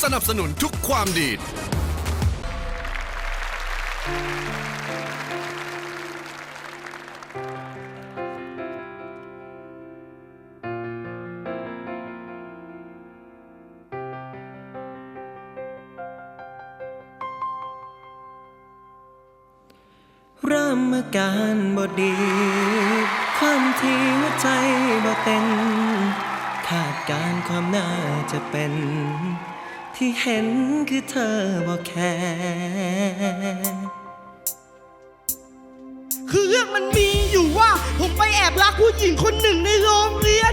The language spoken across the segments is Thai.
สนับสนุนทุกความดีเริ่มอาการบดี ความที่หัวใจบ่เต้นคาดการณ์ความน่าจะเป็น ที่เห็นคือเธอบ่แคร์คือเรื่องมันมีอยู่ว่า ผมไปแอบรักผู้หญิงคนหนึ่งในโรงเรียน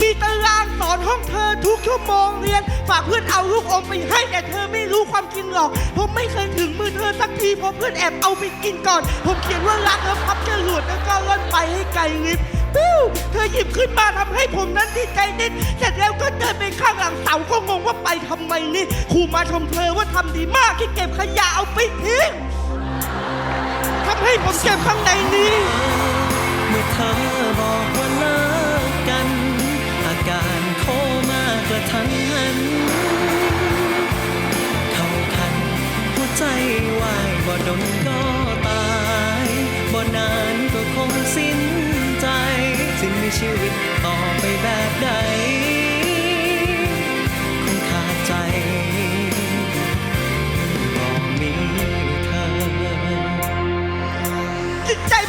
มีตารางสอนห้องเธอทุกชั่วโมงเรียน ฝากเพื่อนเอาลูกอมไปให้แต่เธอไม่รู้ความจริงหรอก ผมไม่เคยถึงมือเธอสักทีเพราะเพื่อนแอบเอาไปกินก่อน ผมเขียนว่ารักแล้วพับจรวดแล้วก็ล่อนไปให้ไกลลิฟต์ปิ้วเธอหยิบขึ้นมาทำให้ผมนั้นดีใจนิดเสร็จแล้วก็เดินไปข้างหลังาก็งงว่าไปทำไมนี่ครูมาชมเธอว่าทำดีมากที่เก็บขยะเอาไปทิ้งทำให้ผมเจ็บข้างในนี้ เมื่อเธอบอกว่าเลิกกัน อาการโคม่ากระทันหัน เข้าคันหัวใจวายบ่ดนก็ตายบ่นานก็คงสิ้นใจ สิ้นมีชีวิตต่อไปแบบใด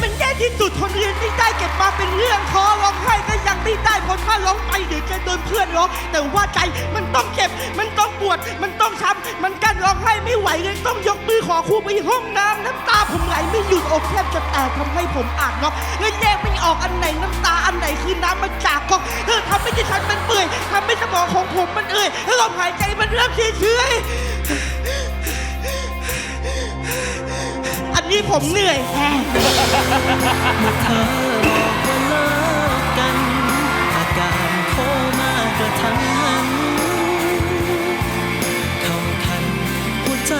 มันแย่ที่สุดทนเรียนไม่ได้เก็บมาเป็นเรื่องคอร้องไห้ก็ยังไม่ได้พราะถ้าร้องไปเดี๋ยวจะโดนเพื่อนร้องแต่ว่าใจมันต้องเจ็บ มันต้องปวด มันต้องช้ำมันกั้นร้องไห้ไม่ไหวเลยต้องยกมือขอครูไปห้องน้ำน้ำตาผมไหลไม่หยุดอกแทบจะแตกทำให้ผมอ่านเนาะและแยกไม่ออกอันไหนน้ำตาอันไหนคือน้ำมาจากกองเธอทำให้ดิฉันมันเปื่อยทำให้สมองของผมมันเอื่อยแล้วลมหายใจมันเริ่มเฉยๆ นนี้ผมเหนื่อยแฮะเธอบอกว่าเลิกกัน อาการโคม่ากระทันหันเข้าคันหัวใจ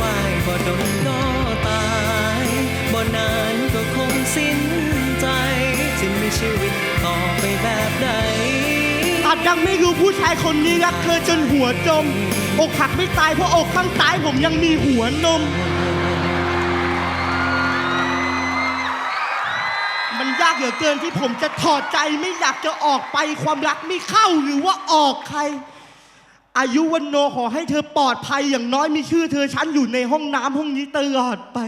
วายบ่ดนก็ตายบ่นานก็คงสิ้นใจสิ้นมีชีวิตต่อไปแบบใดอาจยังไม่รู้ผู้ชายคนนี้รักเธอจนหัวจม อกหักไม่ตายเพราะอกข้างซ้ายผมยังมีหัวนม ยากเหลือเกินที่ผมจะถอดใจไม่อยากจะออกไปความรักไม่เข้าหรือว่าออกใคร อายุวันโนขอให้เธอปลอดภัยอย่างน้อยมีชื่อเธอฉันอยู่ในห้องน้ำห้องนี้ตลอดไป